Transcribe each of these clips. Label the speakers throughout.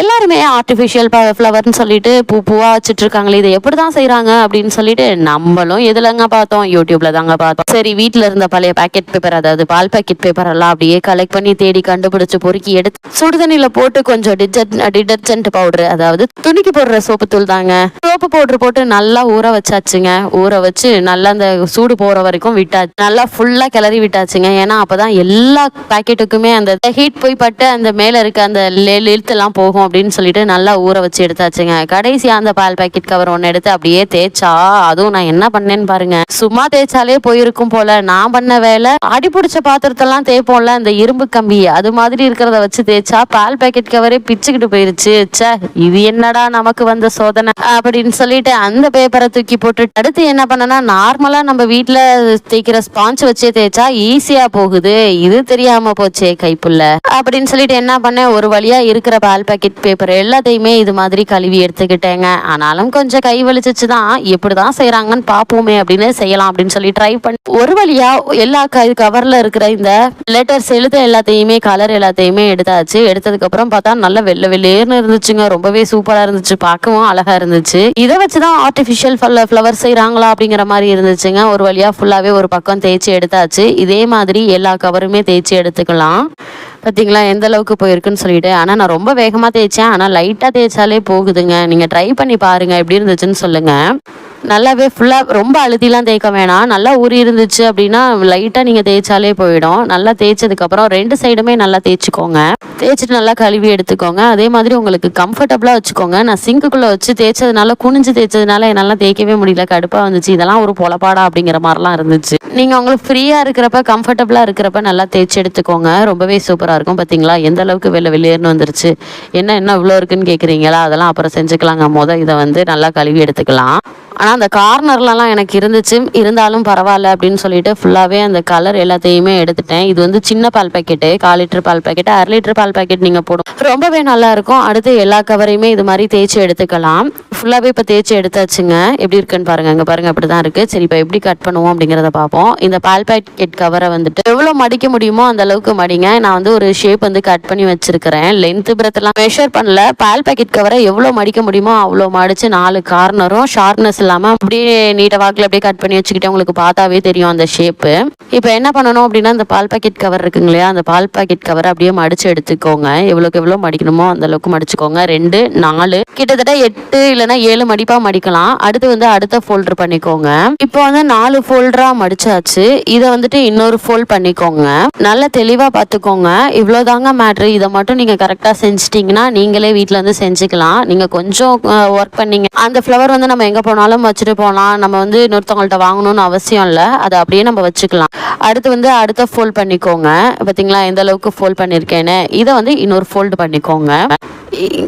Speaker 1: எல்லாருமே ஆர்டிஃபிஷியல் ஃப்ளவர்னு சொல்லிட்டு பூ பூவாக வச்சுட்டு இருக்காங்களே இதை எப்படி தான் செய்கிறாங்க அப்படின்னு சொல்லிட்டு நம்மளும் எதுலங்க பார்த்தோம்? யூடியூப்ல தாங்க பார்த்தோம். சரி வீட்டில் இருந்த பழைய பாக்கெட் பேப்பர் அதாவது பால் பாக்கெட் பேப்பர் எல்லாம் அப்படியே கலெக்ட் பண்ணி தேடி கண்டுபிடிச்சு பொறுக்கி எடுத்து சுடுதண்ணியில் போட்டு கொஞ்சம் டிடர்ஜென்ட் பவுடர் அதாவது துணிக்கு போடுற சோப்பு தூள் தாங்க. சோப்பு பவுடர் போட்டு நல்லா ஊற வச்சாச்சுங்க. ஊற வச்சு நல்லா அந்த சூடு போகிற வரைக்கும் விட்டாச்சு. நல்லா ஃபுல்லாக கிளறி விட்டாச்சுங்க. ஏன்னா அப்போ தான் எல்லா பேக்கெட்டுக்குமே அந்த ஹீட் போய் பட்டு அந்த மேலே இருக்க அந்த இழுத்தெல்லாம் போகும். அப்படின்னு சொல்லிட்டு நல்லா ஊற வச்சு எடுத்தாச்சுங்க. கடைசியா அந்த பால் பாக்கெட் கவர் ஒன்று எடுத்து அப்படியே தேய்ச்சா அதுவும் நான் என்ன பண்ணேன்னு பாருங்க. சும்மா தேய்ச்சாலே போயிருக்கும் போல. நான் பண்ண வேலை அடி பிடிச்ச பாத்திரத்தெல்லாம் தேய்ப்போம்ல அந்த இரும்பு கம்பி அது மாதிரி இருக்கிறத வச்சு தேய்ச்சா பால் பாக்கெட் கவரே பிச்சுக்கிட்டு போயிருச்சு. இது என்னடா நமக்கு வந்த சோதனை அப்படின்னு சொல்லிட்டு அந்த பேப்பரை தூக்கி போட்டு அடுத்து என்ன பண்ணனா நார்மலா நம்ம வீட்டுல தேய்க்கிற ஸ்பாஞ்ச் வச்சே தேய்ச்சா ஈஸியா போகுது. இது தெரியாம போச்சே கைப்புள்ள. அப்படின்னு சொல்லிட்டு என்ன பண்ணேன் ஒரு வழியா இருக்கிற பால் பாக்கெட் பேப்பர் எல்லாத்தையுமே இது மாதிரி கழுவி எடுத்துக்கிட்டேங்க. ஆனாலும் கொஞ்சம் கை வலிச்சிச்சு தான் எப்படி தான் செய்கிறாங்கன்னு பார்ப்போமே அப்படின்னு செய்யலாம் அப்படின்னு சொல்லி ட்ரை பண்ணி ஒரு வழியாக எல்லா கவரில் இருக்கிற இந்த லெட்டர்ஸ் எழுத எல்லாத்தையுமே கலர் எல்லாத்தையுமே எடுத்தாச்சு. எடுத்ததுக்கப்புறம் பார்த்தா நல்லா வெள்ளை வெள்ளேர்னு இருந்துச்சுங்க. ரொம்பவே சூப்பராக இருந்துச்சு. பார்க்கவும் அழகாக இருந்துச்சு. இதை வச்சு தான் ஆர்டிஃபிஷியல் ஃப்ளவர் செய்கிறாங்களா அப்படிங்கிற மாதிரி இருந்துச்சுங்க. ஒரு வழியாக ஃபுல்லாகவே ஒரு பக்கம் தேய்ச்சி எடுத்தாச்சு. இதே மாதிரி எல்லா கவருமே தேய்ச்சி எடுத்துக்கலாம். பார்த்தீங்களா? எந்த அளவுக்கு போயிருக்குன்னு சொல்லிட்டு. ஆனால் நான் ரொம்ப வேகமாக தேய்ச்சேன். ஆனால் லைட்டாக தேய்ச்சாலே போகுதுங்க. நீங்கள் ட்ரை பண்ணி பாருங்கள் எப்படி இருந்துச்சுன்னு சொல்லுங்கள் நல்லாவே ஃபுல்லாக ரொம்ப அழுத்திலாம் தேய்க்க வேணாம். நல்லா ஊறி இருந்துச்சு அப்படின்னா லைட்டாக நீங்கள் தேய்ச்சாலே போயிடும். நல்லா தேய்ச்சதுக்கப்புறம் ரெண்டு சைடுமே நல்லா தேய்ச்சிக்கோங்க. தேய்ச்சிட்டு நல்லா கழுவி எடுத்துக்கோங்க. அதே மாதிரி உங்களுக்கு கம்ஃபர்டபுளாக வச்சுக்கோங்க. நான் சிங்குக்குள்ளே வச்சு தேய்ச்சதுனால குனிஞ்சு தேய்ச்சதுனால என்னால் தேய்க்கவே முடியல. கடுப்பாக வந்துச்சு. இதெல்லாம் ஒரு பொலப்பாடா அப்படிங்கிற மாதிரிலாம் இருந்துச்சு. நீங்கள் உங்களுக்கு ஃப்ரீயாக இருக்கிறப்ப கம்ஃபர்டபுளாக இருக்கிறப்ப நல்லா தேய்ச்சி எடுத்துக்கோங்க. ரொம்பவே சூப்பராக இருக்கும். பார்த்தீங்களா எந்த அளவுக்கு வெளில வெளியேறணும் வந்துருச்சு. என்ன என்ன இவ்வளோ இருக்குன்னு கேட்குறீங்களா அதெல்லாம் அப்புறம் செஞ்சுக்கலாங்க. மொதல் இதை வந்து நல்லா கழுவி எடுத்துக்கலாம். ஆனால் அந்த கார்னர்லலாம் எனக்கு இருந்துச்சு. இருந்தாலும் பரவாயில்ல அப்படின்னு சொல்லிட்டு ஃபுல்லாகவே அந்த கலர் எல்லாத்தையுமே எடுத்துட்டேன். இது வந்து சின்ன பால் பாக்கெட்டு கால் லிட்டர் பால் பாக்கெட்டு அரை லிட்டர் பால் பாக்கெட் நீங்கள் போடும். ரொம்பவே நல்லா இருக்கும். அடுத்து எல்லா கவரையுமே இது மாதிரி தேய்ச்சி எடுத்துக்கலாம். ஃபுல்லாகவே இப்போ தேய்ச்சி எடுத்தாச்சுங்க. எப்படி இருக்குன்னு பாருங்க. இங்கே பாருங்கள் அப்படி தான் இருக்குது சரி இப்போ எப்படி கட் பண்ணுவோம் அப்படிங்கிறத பார்ப்போம். இந்த பால் பாக்கெட் கவரை வந்துட்டு எவ்வளோ மடிக்க முடியுமோ அந்த அளவுக்கு மடிங்க. நான் வந்து ஒரு ஷேப் வந்து கட் பண்ணி வச்சிருக்கிறேன். லென்த் பிரத்தெல்லாம் மெஷர் பண்ணல. பால் பாக்கெட் கவரை எவ்வளோ மடிக்க முடியுமோ அவ்வளோ மடித்து நாலு கார்னரும் ஷார்ப்னஸ் இல்லாமல் அப்படியே நீட்ட வாக்கில் அப்படியே கட் பண்ணி வச்சுக்கிட்டு உங்களுக்கு பார்த்தாவே தெரியும் அந்த ஷேப்பு இப்போ என்ன பண்ணணும் அப்படின்னா அந்த பால் பாக்கெட் கவர் இருக்குங்க இல்லையா? அந்த பால் பாக்கெட் கவரை அப்படியே மடிச்சு எடுத்துக்கோங்க. எவ்வளோக்கு எவ்வளோ மடிக்கணுமோ அந்த அளவுக்கு மடிச்சுக்கோங்க. ரெண்டு நாலு கிட்டத்தட்ட எட்டு இல்லைன்னா ஏழு மடிப்பாக மடிக்கலாம். அடுத்து வந்து அடுத்த ஃபோல்டர் பண்ணிக்கோங்க. இப்போ வந்து நாலு ஃபோல்டராக மடிச்சாச்சு. இதை வந்துட்டு இன்னொரு ஃபோல்ட் பண்ணிக்கோங்க. நல்ல தெளிவாக பார்த்துக்கோங்க. இவ்வளோதாங்க மேட்ரு இதை மட்டும் நீங்கள் கரெக்டாக செஞ்சிட்டிங்கன்னா நீங்களே வீட்டில் வந்து செஞ்சுக்கலாம். நீங்கள் கொஞ்சம் ஒர்க் பண்ணீங்க. அந்த ஃப்ளவர் வந்து நம்ம எங்கே போனாலும் வச்சுட்டு போகலாம் நம்ம வந்து இன்னொருத்தவங்கள்ட்ட வாங்கணும்னு அவசியம் இல்லை. அதை அப்படியே நம்ம வச்சுக்கலாம். அடுத்து வந்து அடுத்த ஃபோல்ட் பண்ணிக்கோங்க. பார்த்தீங்களா எந்த அளவுக்கு ஃபோல்ட் பண்ணியிருக்கேன்னு இதை வந்து இன்னொரு ஃபோல்டு பண்ணிக்கோங்க.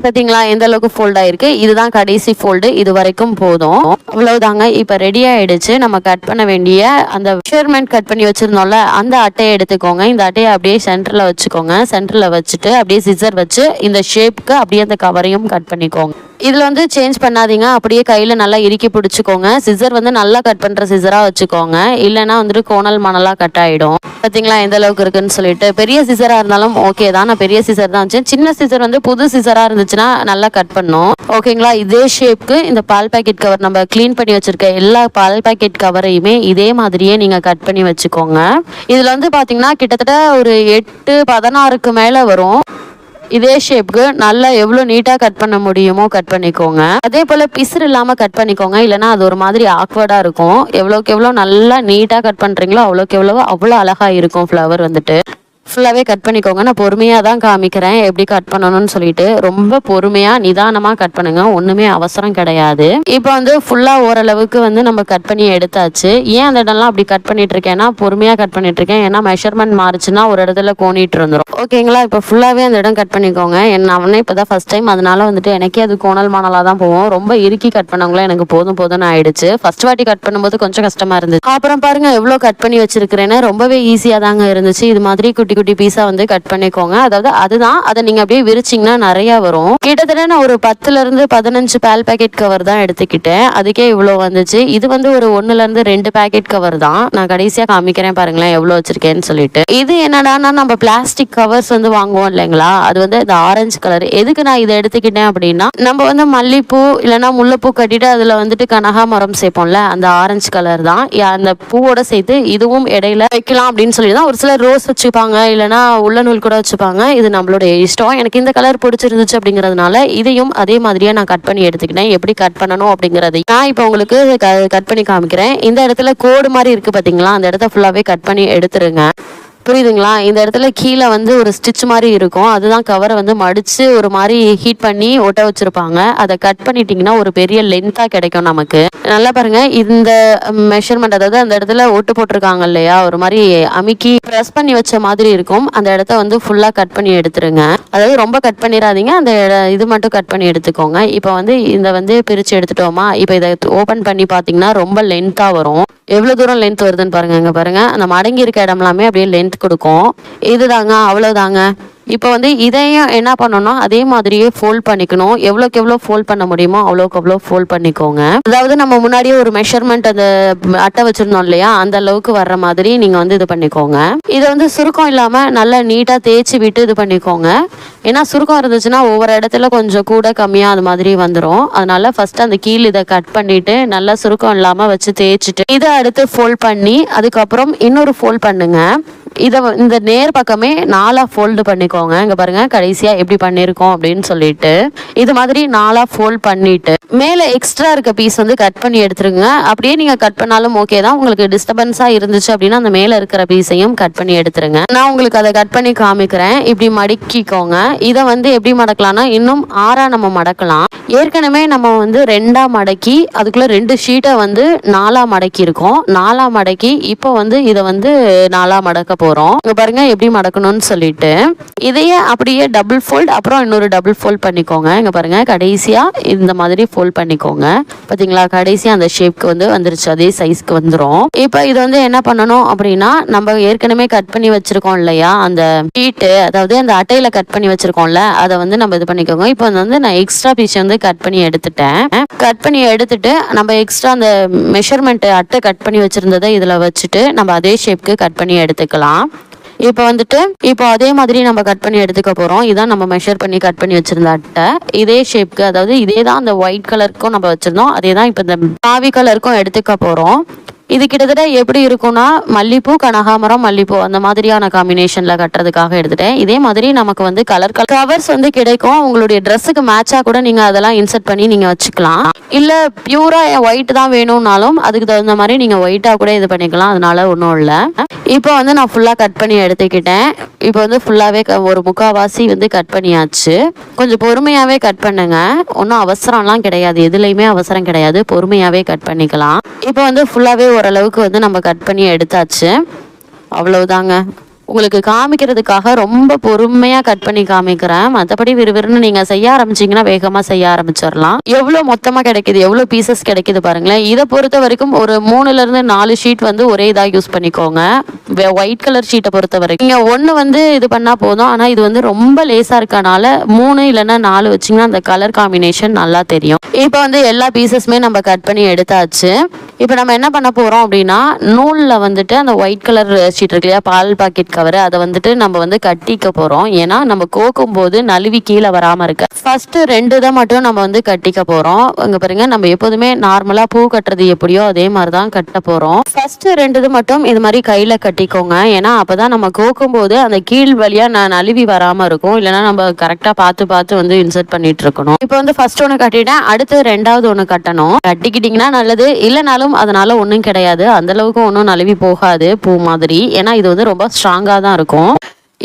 Speaker 1: பார்த்தீங்களா எந்த அளவுக்கு ஃபோல்ட் ஆயிருக்கு? இதுதான் கடைசி ஃபோல்டு இது வரைக்கும் போதும். அவ்வளவுதாங்க. இப்போ ரெடி ஆயிடுச்சு. நம்ம கட் பண்ண வேண்டிய அந்த மெஷர்மெண்ட் கட் பண்ணி வச்சிருந்தோம்ல அந்த அட்டையை எடுத்துக்கோங்க. இந்த அட்டையை அப்படியே சென்டரில் வச்சுக்கோங்க. சென்டரில் வச்சுட்டு அப்படியே சிசர் வச்சு இந்த ஷேப்க்கு அப்படியே அந்த கவரையும் கட் பண்ணிக்கோங்க. இதில் வந்து சேஞ்ச் பண்ணாதீங்க. அப்படியே கையில் நல்லா இறுக்கி பிடிச்சிக்கோங்க. சிசர் வந்து நல்லா கட் பண்ணுற சிசராக வச்சுக்கோங்க. இல்லைன்னா வந்துட்டு கோணல் மணலாக கட் ஆகிடும் பார்த்தீங்களா எந்த அளவுக்கு இருக்குன்னு சொல்லிட்டு. பெரிய சிசராக இருந்தாலும் ஓகே தான். நான் பெரிய சிசர் தான் வச்சேன். சின்ன சிசர் வந்து புது சிசராக இருந்துச்சுன்னா நல்லா கட் பண்ணும். ஓகேங்களா இதே ஷேப்க்கு இந்த பால் பாக்கெட் கவர் நம்ம க்ளீன் பண்ணி வச்சிருக்க எல்லா பால் பாக்கெட் கவரையுமே இதே மாதிரியே நீங்கள் கட் பண்ணி வச்சுக்கோங்க. இதில் வந்து பார்த்தீங்கன்னா கிட்டத்தட்ட ஒரு எட்டு பதினாறுக்கு மேலே வரும். இதே ஷேப்க்கு நல்லா எவ்வளோ நீட்டாக கட் பண்ண முடியுமோ கட் பண்ணிக்கோங்க. அதே போல் பிசுறு இல்லாமல் கட் பண்ணிக்கோங்க. இல்லைன்னா அது ஒரு மாதிரி ஆக்வர்டாக இருக்கும். எவ்வளோக்கு எவ்வளோ நல்லா நீட்டாக கட் பண்ணுறீங்களோ அவ்வளோக்கு எவ்வளோ அவ்வளோ அழகாக இருக்கும் ஃப்ளவர் வந்துட்டு. ஃபுல்லாகவே கட் பண்ணிக்கோங்க. நான் பொறுமையாக தான் காமிக்கிறேன். எப்படி கட் பண்ணணும்னு சொல்லிட்டு ரொம்ப பொறுமையாக நிதானமாக கட் பண்ணுங்க. ஒன்றுமே அவசரம் கிடையாது. இப்போ வந்து ஃபுல்லாக ஓரளவுக்கு வந்து நம்ம கட் பண்ணி எடுத்தாச்சு. ஏன் அந்த இடம்லாம் அப்படி கட் பண்ணிட்டு இருக்கேன்னா பொறுமையாக கட் பண்ணிட்டு இருக்கேன் ஏன்னா மெஷர்மெண்ட் மாறுச்சுன்னா ஒரு இடத்துல கோணிட்டு இருந்துரும். ஓகேங்களா இப்போ ஃபுல்லாகவே அந்த இடம் கட் பண்ணிக்கோங்க. என் அவனே இப்போ தான் ஃபஸ்ட் டைம் அதனால வந்துட்டு எனக்கே அது கோணல் மானலாக தான் போவோம் ரொம்ப இறுக்கி கட் பண்ணவங்களும் எனக்கு போதும் போதும்னு ஆயிடுச்சு. ஃபர்ஸ்ட் வாட்டி கட் பண்ணும்போது கொஞ்சம் கஷ்டமாக இருந்துச்சு. அப்புறம் பாருங்க எவ்வளோ கட் பண்ணி வச்சிருக்கிறேன்னு. ரொம்பவே ஈஸியாக தாங்க இருந்துச்சு. இது மாதிரி குட்டி குட்டி குட்டி பீஸா வந்து கட் பண்ணிக்கோங்க. அதாவது அதுதான் அதை நீங்க அப்படியே விரிச்சிங்கன்னா நிறைய வரும். கிட்டத்தட்ட நான் ஒரு பத்துல இருந்து பதினஞ்சு பால் பேக்கெட் கவர் தான் எடுத்துக்கிட்டேன். அதுக்கே இவ்வளோ வந்துச்சு. இது வந்து ஒரு ஒண்ணுல இருந்து ரெண்டு பேக்கெட் கவர் தான். நான் கடைசியா காமிக்கிறேன் பாருங்களேன் எவ்வளோ வச்சிருக்கேன்னு சொல்லிட்டு. இது என்னடான்னா நம்ம பிளாஸ்டிக் கவர்ஸ் வந்து வாங்குவோம் இல்லைங்களா? அது வந்து இந்த ஆரஞ்சு கலர் எதுக்கு நான் இதை எடுத்துக்கிட்டேன் அப்படின்னா நம்ம வந்து மல்லிப்பூ இல்லைன்னா முல்லைப்பூ கட்டிட்டு அதுல வந்துட்டு கனகாமரம் சேர்ப்போம்ல அந்த ஆரஞ்சு கலர் தான். யா- அந்த பூவோட சேர்த்து இதுவும் இடையில வைக்கலாம் அப்படின்னு சொல்லி தான் ஒரு சிலர் ரோஸ் வச்சுப்பாங்க. இல்லைனா உள்ள நூல் கூட வச்சுப்பாங்க. இது நம்மளுடைய இஷ்டம். எனக்கு இந்த கலர் பிடிச்சிருந்துச்சு அப்படிங்கிறதுனால இதையும் அதே மாதிரியே நான் கட் பண்ணி எடுத்துக்கிட்டேன். எப்படி கட் பண்ணணும் அப்படிங்கறதை. நான் இப்போ உங்களுக்கு கட் பண்ணி காமிக்கிறேன். இந்த இடத்துல கோடு மாதிரி இருக்குது பார்த்தீங்களா அந்த இடத்த ஃபுல்லாகவே கட் பண்ணி எடுத்துருங்க. புரியுதுங்களா? இந்த இடத்துல கீழே வந்து ஒரு ஸ்டிச் மாதிரி இருக்கும். அதுதான் கவரை வந்து மடித்து ஒரு மாதிரி ஹீட் பண்ணி ஒட்ட வச்சுருப்பாங்க. அதை கட் பண்ணிட்டீங்கன்னா ஒரு பெரிய லென்த்தாக கிடைக்கும் நமக்கு. நல்லா பாருங்கள் இந்த மெஷர்மெண்ட் அதாவது அந்த இடத்துல ஒட்டு போட்டிருக்காங்க இல்லையா? ஒரு மாதிரி அமுக்கி ப்ரெஸ் பண்ணி வச்ச மாதிரி இருக்கும். அந்த இடத்த வந்து ஃபுல்லாக கட் பண்ணி எடுத்துருங்க. அதாவது ரொம்ப கட் பண்ணிடாதீங்க. அந்த இது மட்டும் கட் பண்ணி எடுத்துக்கோங்க. இப்போ வந்து இதை வந்து பிரித்து எடுத்துட்டோமா? இப்போ இதை ஓப்பன் பண்ணி பார்த்தீங்கன்னா ரொம்ப லென்த்தாக வரும். எவ்வளோ தூரம் லென்த் வருதுன்னு பாருங்க அங்கே பாருங்கள் அந்த மடங்கி இருக்க இடம்லாமே அப்படியே லென்த் கொடுக்கும். இதுதாங்க அவ்வளோதாங்க இப்போ வந்து இதையும் என்ன பண்ணணும் அதே மாதிரியே ஃபோல்ட் பண்ணிக்கணும். எவ்வளோக்கு எவ்வளோ ஃபோல்ட் பண்ண முடியுமோ அவ்வளோக்கு அவ்வளோ ஃபோல்ட் பண்ணிக்கோங்க. அதாவது நம்ம முன்னாடியே ஒரு மெஷர்மெண்ட் அந்த அட்டை வச்சிருந்தோம் இல்லையா? அந்த அளவுக்கு வர்ற மாதிரி நீங்கள் வந்து இது பண்ணிக்கோங்க. இதை வந்து சுருக்கம் இல்லாமல் நல்லா நீட்டாக தேய்ச்சி விட்டு இது பண்ணிக்கோங்க. ஏன்னா சுருக்கம் இருந்துச்சுன்னா ஒவ்வொரு இடத்துல கொஞ்சம் கூட கம்மியாக அது மாதிரி வந்துடும் அதனால ஃபர்ஸ்ட் அந்த கீழ் இதை கட் பண்ணிட்டு நல்லா சுருக்கம் இல்லாமல் வச்சு தேய்ச்சிட்டு இதை அடுத்து ஃபோல்ட் பண்ணி அதுக்கப்புறம் இன்னொரு ஃபோல்ட் பண்ணுங்க. இதை வ- இந்த நேர் பக்கமே நாலா ஃபோல்டு பண்ணிக்கோங்க. இங்கே பாருங்கள் கடைசியாக எப்படி பண்ணியிருக்கோம் அப்படின்னு சொல்லிட்டு. இது மாதிரி நாலா ஃபோல்ட் பண்ணிட்டு மேலே எக்ஸ்ட்ரா இருக்க பீஸ் வந்து கட் பண்ணி எடுத்துருங்க. அப்படியே நீங்கள் கட் பண்ணாலும் ஓகே தான். உங்களுக்கு டிஸ்டர்பன்ஸாக இருந்துச்சு அப்படின்னா அந்த மேலே இருக்கிற பீஸையும் கட் பண்ணி எடுத்துருங்க. நான் உங்களுக்கு அதை கட் பண்ணி காமிக்கிறேன். இப்படி மடக்கிக்கோங்க. இதை வந்து எப்படி மடக்கலாம்னா இன்னும் ஆறாக நம்ம மடக்கலாம். ஏற்கனவே நம்ம வந்து ரெண்டாக மடக்கி அதுக்குள்ளே ரெண்டு ஷீட்டை வந்து நாலாக மடக்கி இருக்கோம் நாலாக மடக்கி இப்போ வந்து இதை வந்து நாலாக மடக்க போகிறோம் இங்கே பாருங்க எப்படி மடக்கணும்னு சொல்லிட்டு. இதையே அப்படியே டபுள் ஃபோல்ட் அப்புறம் இன்னொரு டபுள் ஃபோல்ட் பண்ணிக்கோங்க. இங்கே பாருங்க கடைசியாக இந்த மாதிரி ஃபோல்ட் பண்ணிக்கோங்க. பார்த்தீங்களா கடைசியாக அந்த ஷேப்க்கு வந்து வந்துருச்சு அதே சைஸ்க்கு வந்துடும் இப்போ இது வந்து என்ன பண்ணணும் அப்படின்னா நம்ம ஏற்கனவே கட் பண்ணி வச்சிருக்கோம் இல்லையா? அந்த ஷீட்டு அதாவது அந்த அட்டையில கட் பண்ணி வச்சிருக்கோம்ல அதை வந்து நம்ம இது பண்ணிக்கோங்க. இப்போ வந்து நான் எக்ஸ்ட்ரா பீஸ் வந்து கட் பண்ணி எடுத்துட்டேன். கட் பண்ணி எடுத்துட்டு நம்ம எக்ஸ்ட்ரா அந்த மெஷர்மெண்ட் அட்டை கட் பண்ணி வச்சிருந்ததை இதில் வச்சுட்டு நம்ம அதே ஷேப்க்கு கட் பண்ணி எடுத்துக்கலாம். இப்போ வந்துட்டு இப்போ அதே மாதிரி நம்ம கட் பண்ணி எடுத்துக்க போறோம். இதான் நம்ம மெஷர் பண்ணி கட் பண்ணி வச்சிருந்த அட்டை. இதே ஷேப்க்கு அதாவது இதே தான் அந்த ஒயிட் கலருக்கும் நம்ம வச்சிருந்தோம். அதே தான் இப்போ இந்த பாவி கலருக்கும் எடுத்துக்க போறோம். இது கிட்டத்தட்ட எப்படி இருக்கும்னா மல்லிப்பூ கனகாமரம் மல்லிப்பூ அந்த மாதிரியான காம்பினேஷன்ல கட்டுறதுக்காக எடுத்துட்டேன். இதே மாதிரி நமக்கு வந்து கலர் கலர் கவர்ஸ் வந்து கிடைக்கும். உங்களுடைய ட்ரெஸ்ஸுக்கு மேட்சா கூட நீங்க அதெல்லாம் இன்சர்ட் பண்ணி நீங்க வச்சுக்கலாம். இல்ல பியூரா ஒயிட் தான் வேணும்னாலும் அதுக்கு தகுந்த மாதிரி நீங்க ஒயிட்டா கூட இது பண்ணிக்கலாம். அதனால ஒன்றும் இல்லை. இப்போ வந்து நான் ஃபுல்லா கட் பண்ணி எடுத்துக்கிட்டேன். இப்போ வந்து ஃபுல்லாவே க- ஒரு முக்காவாசி வந்து கட் பண்ணியாச்சு. கொஞ்சம் பொறுமையாவே கட் பண்ணுங்க. ஒன்றும் அவசரம்லாம் கிடையாது. எதுலையுமே அவசரம் கிடையாது. பொறுமையாவே கட் பண்ணிக்கலாம். இப்போ வந்து ஃபுல்லாவே ஓரளவுக்கு வந்து நம்ம கட் பண்ணி எடுத்தாச்சு. அவ்வளவுதாங்க. உங்களுக்கு காமிக்கிறதுக்காக ரொம்ப பொறுமையாக கட் பண்ணி காமிக்கிறேன். மற்றபடி விறுவிறுன்னு நீங்கள் செய்ய ஆரம்பிச்சீங்கன்னா வேகமாக செய்ய ஆரம்பிச்சிடலாம். எவ்வளோ மொத்தமாக கிடைக்குது எவ்வளோ பீசஸ் கிடைக்குது பாருங்களேன். இதை பொறுத்த வரைக்கும் ஒரு மூணுலேருந்து நாலு ஷீட் வந்து ஒரே இதாக யூஸ் பண்ணிக்கோங்க. ஒயிட் கலர் ஷீட்டை பொறுத்த வரைக்கும். நீங்கள் ஒன்று வந்து இது பண்ணால் போதும். ஆனால் இது வந்து ரொம்ப லேசாக இருக்கனால மூணு இல்லைன்னா நாலு வச்சிங்கன்னா அந்த கலர் காம்பினேஷன் நல்லா தெரியும். இப்போ வந்து எல்லா பீசஸுமே நம்ம கட் பண்ணி எடுத்தாச்சு. இப்போ நம்ம என்ன பண்ண போகிறோம் அப்படின்னா நூலில் வந்துட்டு அந்த ஒயிட் கலர் ஷீட் இருக்கு இல்லையா பால் பாக்கெட் கவர் அதை வந்துட்டு நம்ம வந்து கட்டிக்க போகிறோம் ஏன்னா நம்ம கோக்கும் போது நழுவி கீழே வராமல் இருக்க. ஃபஸ்ட்டு ரெண்டு இதை மட்டும் நம்ம வந்து கட்டிக்க போகிறோம் இங்க பாருங்கள் நம்ம எப்போதுமே நார்மலாக பூ கட்டுறது எப்படியோ அதே மாதிரி தான் கட்ட போகிறோம் ஃபஸ்ட்டு ரெண்டு இது மட்டும் இது மாதிரி கையில் கட்டிக்கோங்க. ஏன்னா அப்போ தான் நம்ம கோக்கும் போது அந்த கீழ் வழியாக நான் நழுவி வராமல் இருக்கும். இல்லைன்னா நம்ம கரெக்டாக பார்த்து பார்த்து வந்து இன்சர்ட் பண்ணிட்டு இருக்கணும். இப்போ வந்து ஃபர்ஸ்ட் ஒன்று கட்டிட்டேன். அடுத்து ரெண்டாவது ஒன்று கட்டணும். கட்டிக்கிட்டிங்கன்னா நல்லது. இல்லைனாலும் அதனால ஒன்றும் கிடையாது. அந்தளவுக்கு ஒன்றும் நழுவி போகாது பூ மாதிரி. ஏன்னா இது வந்து ரொம்ப ஸ்ட்ராங் ஸ்ட்ராங்காக தான் இருக்கும்.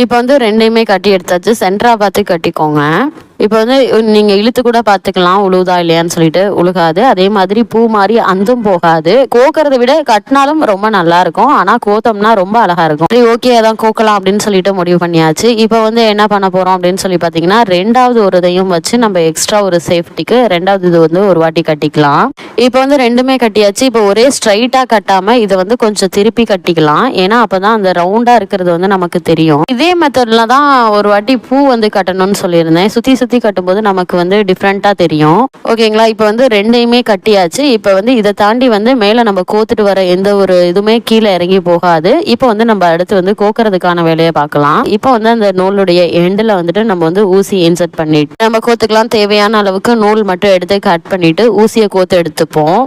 Speaker 1: இப்போ வந்து ரெண்டையுமே கட்டி எடுத்தாச்சு. சென்ட்ரா பார்த்து கட்டிக்கோங்க. இப்போ வந்து நீங்கள் இழுத்து கூட பார்த்துக்கலாம் உழுவுதா இல்லையான்னு சொல்லிட்டு உழுகாது. அதே மாதிரி பூ மாதிரி அந்தும் போகாது. கோக்கிறத விட கட்டினாலும் ரொம்ப நல்லா இருக்கும். ஆனால் கோத்தம்னா ரொம்ப அழகா இருக்கும். சரி ஓகே அதான் கோக்கலாம் அப்படின்னு சொல்லிட்டு முடிவு பண்ணியாச்சு. இப்போ வந்து என்ன பண்ண போகிறோம் அப்படின்னு சொல்லி பார்த்தீங்கன்னா ரெண்டாவது ஒரு இதையும் வச்சு நம்ம எக்ஸ்ட்ரா ஒரு சேஃப்டிக்கு ரெண்டாவது இது வந்து ஒரு வாட்டி கட்டிக்கலாம். இப்போ வந்து ரெண்டுமே கட்டியாச்சு. இப்போ ஒரே ஸ்ட்ரைட்டாக கட்டாமல் இதை வந்து கொஞ்சம் திருப்பி கட்டிக்கலாம். ஏன்னா அப்பதான் அந்த ரவுண்டாக இருக்கிறது வந்து நமக்கு தெரியும். இதே மெத்தட்ல தான் ஒரு வாட்டி பூ வந்து கட்டணும்னு சொல்லியிருந்தேன். சுற்றி சுத்தி கட்டும்போது நமக்கு வந்து டிஃப்ரெண்டா தெரியும். ஓகேங்களா இப்போ வந்து ரெண்டையுமே கட்டியாச்சு. இப்போ வந்து இதை தாண்டி வந்து மேலே நம்ம கோத்துட்டு வர எந்த ஒரு இதுவுமே கீழே இறங்கி போகாது. இப்போ வந்து நம்ம அடுத்து வந்து கோக்கறதுக்கான வேலையை பார்க்கலாம். இப்போ வந்து அந்த நூலுடைய எண்டில் வந்துட்டு நம்ம வந்து ஊசி இன்சர்ட் பண்ணிட்டு நம்ம கோத்துக்கலாம். தேவையான அளவுக்கு நூல் மட்டும் எடுத்து கட் பண்ணிட்டு ஊசியை கோத்து எடுத்துப்போம்.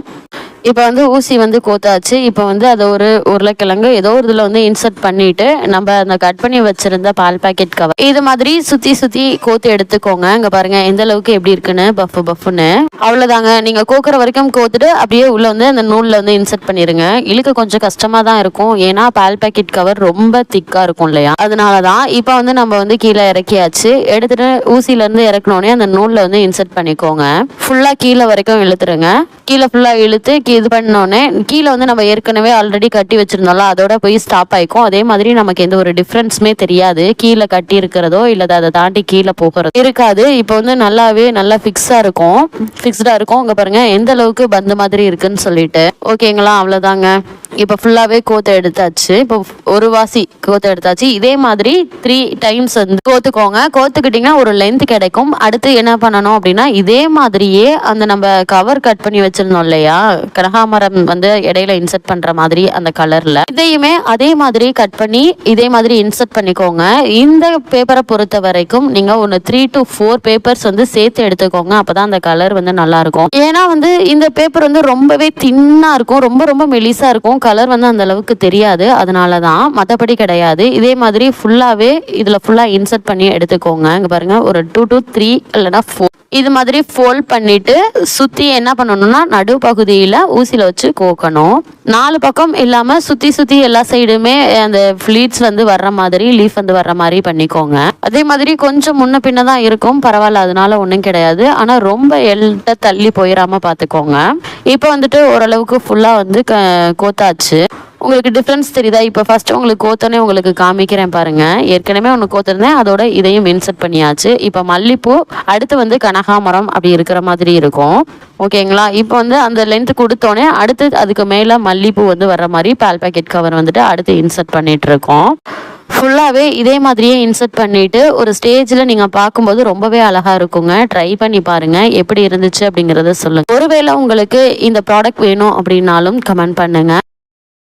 Speaker 1: இப்போ வந்து ஊசி வந்து கோத்தாச்சு. இப்போ வந்து அதை ஒரு உருளைக்கிழங்கு ஏதோ ஒரு இதில் வந்து இன்சர்ட் பண்ணிட்டு நம்ம அந்த கட் பண்ணி வச்சிருந்த பால் பாக்கெட் கவர் இது மாதிரி சுற்றி சுற்றி கோத்து எடுத்துக்கோங்க. இங்கே பாருங்க எந்த அளவுக்கு எப்படி இருக்குன்னு பஃப் பஃப்னு அவ்வளோதாங்க நீங்கள் கோக்குற வரைக்கும் கோத்துட்டு அப்படியே உள்ளே வந்து அந்த நூலில் வந்து இன்சர்ட் பண்ணிடுங்க இழுக்க கொஞ்சம் கஷ்டமாக தான் இருக்கும். ஏன்னா பால் பாக்கெட் கவர் ரொம்ப திக்காக இருக்கும் இல்லையா? அதனால தான் இப்போ வந்து நம்ம வந்து கீழே இறக்கியாச்சு. எடுத்துட்டு ஊசியிலேருந்து இறக்கணுன்னே அந்த நூலில் வந்து இன்சர்ட் பண்ணிக்கோங்க. ஃபுல்லாக கீழே வரைக்கும் இழுத்துருங்க. கீழே ஃபுல்லாக இழுத்து இது பண்ணோன்னே கீழே வந்து நம்ம ஏற்கனவே ஆல்ரெடி கட்டி வச்சுருந்தோம்ல அதோட போய் ஸ்டாப் ஆகிக்கும் அதே மாதிரி நமக்கு எந்த ஒரு டிஃப்ரென்ஸுமே தெரியாது. கீழே கட்டி இருக்கிறதோ இல்லை அதை தாண்டி கீழே போகிறதோ. இருக்காது. இப்போ வந்து நல்லாவே நல்லா ஃபிக்ஸாக இருக்கும். ஃபிக்ஸ்டாக இருக்கும். இங்கே பாருங்கள் எந்த அளவுக்கு பந்து மாதிரி இருக்குன்னு சொல்லிட்டு. ஓகேங்களா அவ்வளோதாங்க இப்போ ஃபுல்லாகவே கோத்தை எடுத்தாச்சு. இப்போ ஒரு வாசி கோத்தை எடுத்தாச்சு. இதே மாதிரி த்ரீ டைம்ஸ் வந்து கோத்துக்கோங்க. கோத்துக்கிட்டிங்கன்னா ஒரு லென்த் கிடைக்கும். அடுத்து என்ன பண்ணணும் அப்படின்னா இதே மாதிரியே அந்த நம்ம கவர் கட் பண்ணி வச்சிருந்தோம் இல்லையா? கனகாமரம் வந்து இடையில இன்சர்ட் பண்ற மாதிரி அந்த கலர்ல இதையுமே அதே மாதிரி கட் பண்ணி இதே மாதிரி இன்சர்ட் பண்ணிக்கோங்க. இந்த பேப்பரை பொறுத்த வரைக்கும் நீங்க ஒன்று த்ரீ டு ஃபோர் பேப்பர்ஸ் வந்து சேர்த்து எடுத்துக்கோங்க. அப்பதான் அந்த கலர் வந்து நல்லா இருக்கும். ஏன்னா வந்து இந்த பேப்பர் வந்து ரொம்பவே தின்னா இருக்கும். ரொம்ப ரொம்ப மெலிசா இருக்கும். கலர் வந்து அந்த அளவுக்கு தெரியாது. அதனால தான் மற்றபடி கிடையாது. இதே மாதிரி ஃபுல்லாகவே இதில் ஃபுல்லாக இன்சர்ட் பண்ணி எடுத்துக்கோங்க. இங்க பாருங்க. ஒரு டூ டு த்ரீ இல்லைன்னா ஃபோர் இது மாதிரி ஃபோல்ட் பண்ணிட்டு சுற்றி என்ன பண்ணணும்னா நடு பகுதியில் ஊசியில் வச்சு கோக்கணும். நாலு பக்கம் இல்லாமல் சுற்றி சுற்றி எல்லா சைடுமே அந்த ஃப்ளீட்ஸ் வந்து வர்ற மாதிரி லீஃப் வந்து வர்ற மாதிரி பண்ணிக்கோங்க. அதே மாதிரி கொஞ்சம் முன்ன பின்ன தான் இருக்கும். பரவாயில்ல அதனால ஒன்றும் கிடையாது. ஆனால் ரொம்ப எல்ட்ட தள்ளி போயிடாமல் பார்த்துக்கோங்க இப்போ வந்துட்டு ஓரளவுக்கு ஃபுல்லாக வந்து க கோத்தாச்சு. உங்களுக்கு டிஃப்ரென்ஸ் தெரியுதா? இப்போ ஃபர்ஸ்ட் உங்களுக்கு கோத்தனே உங்களுக்கு காமிக்கிறேன் பாருங்க. ஏற்கனவே ஒன்று கோத்திருந்தேன். அதோட இதையும் இன்செர்ட் பண்ணியாச்சு. இப்போ மல்லிப்பூ அடுத்து வந்து கனகாமரம் அப்படி இருக்கிற மாதிரி இருக்கும். ஓகேங்களா இப்போ வந்து அந்த லென்த் கொடுத்தோன்னே அடுத்து அதுக்கு மேலே மல்லிப்பூ வந்து வர்ற மாதிரி பால் பாக்கெட் கவர் வந்துட்டு அடுத்து இன்செர்ட் பண்ணிட்டு இருக்கோம். ஃபுல்லாகவே இதே மாதிரியே இன்சர்ட் பண்ணிவிட்டு ஒரு ஸ்டேஜில் நீங்கள் பார்க்கும்போது ரொம்பவே அழகாக இருக்குங்க. ட்ரை பண்ணி பாருங்கள் எப்படி இருந்துச்சு அப்படிங்கிறத சொல்லுங்கள் ஒருவேளை உங்களுக்கு இந்த ப்ராடக்ட் வேணும் அப்படின்னாலும் கமெண்ட் பண்ணுங்கள்